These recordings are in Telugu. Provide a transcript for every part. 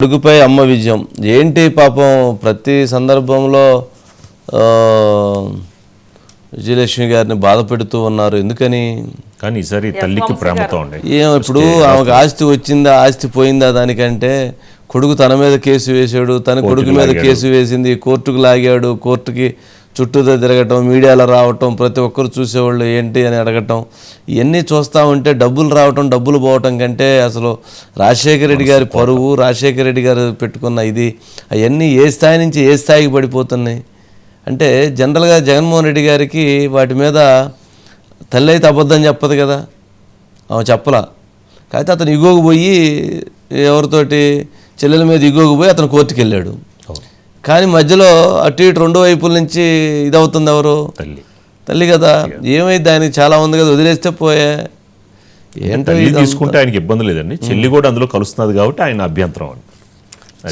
కొడుకుపై అమ్మ విజయం. ఏంటి పాపం? ప్రతి సందర్భంలో ఆ, విజయలక్ష్మి గారిని బాధ పెడుతూ ఉన్నారు. ఎందుకని? కానీ ఈసారి తల్లికి ప్రేమతో ఉండే ఏం ఇప్పుడు ఆమెకు ఆస్తి వచ్చిందా ఆస్తి పోయిందా దానికంటే? కొడుకు తన మీద కేసు వేశాడు తన కొడుకు మీద కేసు వేసింది కోర్టుకు లాగాడు కోర్టుకి చుట్టూతో తిరగటం మీడియాలో రావటం ప్రతి ఒక్కరు చూసేవాళ్ళు ఏంటి అని అడగటం ఇవన్నీ చూస్తూ ఉంటే డబ్బులు రావటం డబ్బులు పోవటం కంటే అసలు రాజశేఖర రెడ్డి గారి పరువు రాజశేఖర రెడ్డి గారు పెట్టుకున్న ఇది అవన్నీ ఏ స్థాయి నుంచి ఏ స్థాయికి పడిపోతున్నాయి? అంటే జనరల్గా జగన్మోహన్ రెడ్డి గారికి వాటి మీద తల్లి అయితే అబద్ధం చెప్పదు కదా. ఆమె చెప్పలా. కాకపోతే అతను ఇగోకు పోయి ఎవరితోటి చెల్లెల మీద ఇగోకు పోయి అతను కోర్టుకు వెళ్ళాడు. కానీ మధ్యలో అటు ఇటు రెండు వైపుల నుంచి ఇదవుతుంది ఎవరు? తల్లి. తల్లి కదా. ఏమైంది? ఆయనకి చాలా ఉంది కదా. వదిలేస్తే పోయే. ఏంటో తీసుకుంటే ఆయనకి ఇబ్బంది లేదండి. చెల్లి కూడా అందులో కలుస్తున్నది కాబట్టి ఆయన అభ్యంతరం అండి.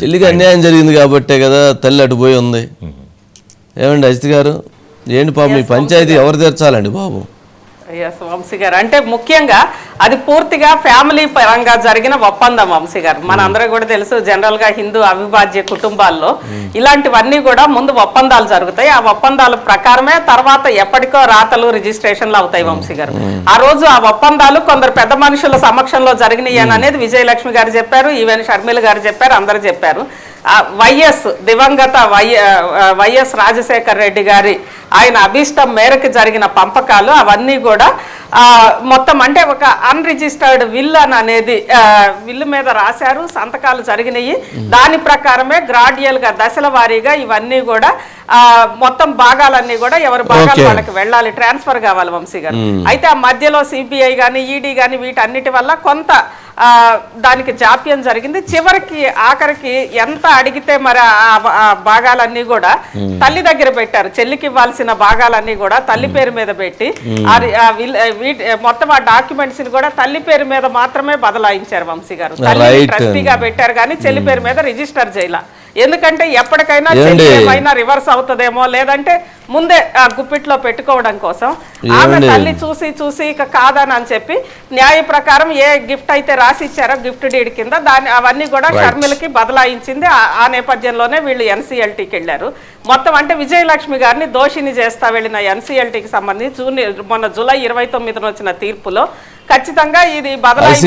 చెల్లికి అన్యాయం జరిగింది కాబట్టే కదా తల్లి అటు పోయి ఉంది. ఏమండి అజిత్ గారు? ఏంటి పాపం మీ పంచాయతీ ఎవరు తీర్చాలండి బాబు? ఎస్ వంశీ గారు. అంటే ముఖ్యంగా అది పూర్తిగా ఫ్యామిలీ పరంగా జరిగిన ఒప్పందం వంశీ గారు. మన అందరూ కూడా తెలుసు జనరల్గా హిందూ అవిభాజ్య కుటుంబాల్లో ఇలాంటివన్నీ కూడా ముందు ఒప్పందాలు జరుగుతాయి. ఆ ఒప్పందాల ప్రకారమే తర్వాత ఎప్పటికో రాతలు రిజిస్ట్రేషన్లు అవుతాయి వంశీ గారు. ఆ రోజు ఆ ఒప్పందాలు కొందరు పెద్ద మనుషుల సమక్షంలో జరిగినాయి అని అనేది విజయలక్ష్మి గారు చెప్పారు ఈవెన్ షర్మిల గారు చెప్పారు అందరు చెప్పారు. వైఎస్ దివంగత వై వైఎస్ రాజశేఖర్ రెడ్డి గారి ఆయన అభీష్టం మేరకు జరిగిన పంపకాలు అవన్నీ కూడా ఆ, మొత్తం అంటే ఒక అన్రిజిస్టర్డ్ విల్ అని అనేది విల్లు మీద రాశారు సంతకాలు జరిగినాయి. దాని ప్రకారమే గ్రాడ్యువల్గా దశల వారీగా ఇవన్నీ కూడా ఆ, మొత్తం భాగాలన్నీ కూడా ఎవరి భాగాలు. వాళ్ళకి వెళ్ళాలి ట్రాన్స్ఫర్ కావాలి వంశీ గారు. అయితే ఆ మధ్యలో సిబిఐ కానీ ఈడీ కానీ వీటన్నిటి వల్ల కొంత దానికి జాప్యం జరిగింది. చివరికి ఆఖరికి ఎంత అడిగితే మరి ఆ- భాగాలన్నీ కూడా తల్లి దగ్గర పెట్టారు. చెల్లికి ఇవ్వాల్సిన భాగాలన్నీ కూడా తల్లి పేరు మీద పెట్టి మొత్తం ఆ డాక్యుమెంట్స్ని కూడా తల్లి పేరు మీద మాత్రమే బదలాయించారు వంశీ గారు. ట్రస్టీగా పెట్టారు కానీ చెల్లి పేరు మీద రిజిస్టర్ చేయాల. ఎందుకంటే ఎప్పటికైనా ఏమైనా రివర్స్ అవుతుందేమో లేదంటే ముందే ఆ గుప్పిట్లో పెట్టుకోవడం కోసం. ఆమె? తల్లి చూసి చూసి ఇక కాదని అని చెప్పి న్యాయ ప్రకారం ఏ గిఫ్ట్ అయితే రాసి ఇచ్చారో గిఫ్ట్ డీడ్ కింద దాన్ని అవన్నీ కూడా షర్మిలకి బదలాయించింది. ఆ- నేపథ్యంలోనే వీళ్ళు ఎన్సీఎల్టీకి వెళ్ళారు. మొత్తం అంటే విజయలక్ష్మి గారిని దోషిని చేస్తా వెళ్ళిన ఎన్సీఎల్టీకి సంబంధించి జూన్ మొన్న జూలై ఇరవై తొమ్మిదిన వచ్చిన తీర్పులో ఖచ్చితంగా ఇది అజిత్